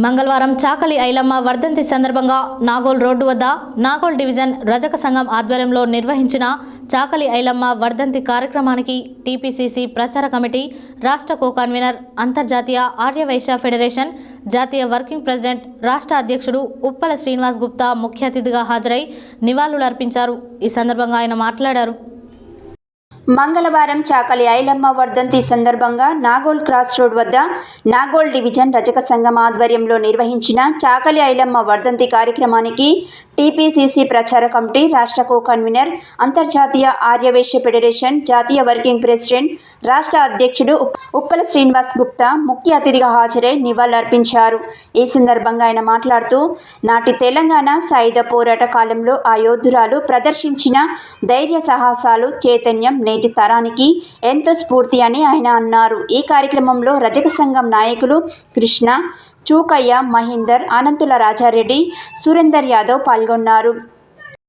మంగళవారం చాకలి ఐలమ్మ వర్ధంతి సందర్భంగా నాగోల్ రోడ్డు వద్ద నాగోల్ డివిజన్ రజక సంఘం ఆధ్వర్యంలో నిర్వహించిన చాకలి ఐలమ్మ వర్ధంతి కార్యక్రమానికి టీపీసీసీ ప్రచార కమిటీ రాష్ట్ర కో కన్వీనర్ అంతర్జాతీయ ఆర్యవైశ్య ఫెడరేషన్ జాతీయ వర్కింగ్ ప్రెసిడెంట్ రాష్ట్ర అధ్యక్షుడు ఉప్పల శ్రీనివాస్ గుప్తా ముఖ్య అతిథిగా హాజరై నివాళులర్పించారు. ఈ సందర్భంగా ఆయన మాట్లాడారు. మంగళవారం చాకలి ఐలమ్మ వర్ధంతి సందర్భంగా నాగోల్ క్రాస్ రోడ్ వద్ద నాగోల్ డివిజన్ రజక సంఘం ఆధ్వర్యంలో నిర్వహించిన చాకలి ఐలమ్మ వర్ధంతి కార్యక్రమానికి టీపీసీసీ ప్రచార కమిటీ రాష్ట్ర కో కన్వీనర్ అంతర్జాతీయ ఆర్యవేశ్య ఫెడరేషన్ జాతీయ వర్కింగ్ ప్రెసిడెంట్ రాష్ట్ర అధ్యక్షుడు ఉప్- ఉప్పల శ్రీనివాస్ గుప్తా ముఖ్య అతిథిగా హాజరై నివాళులర్పించారు. ఈ సందర్భంగా ఆయన మాట్లాడుతూ నాటి తెలంగాణ సాయుధ పోరాట కాలంలో ఆ యోధురాలు ప్రదర్శించిన ధైర్య సాహసాలు చైతన్యం నేటి తరానికి ఎంతో స్ఫూర్తి అని ఆయన అన్నారు. ఈ కార్యక్రమంలో రజక సంఘం నాయకులు కృష్ణ చూకయ్య మహేందర్ అనంతుల రాజారెడ్డి సురేందర్ యాదవ్ పాల్గొన్నారు.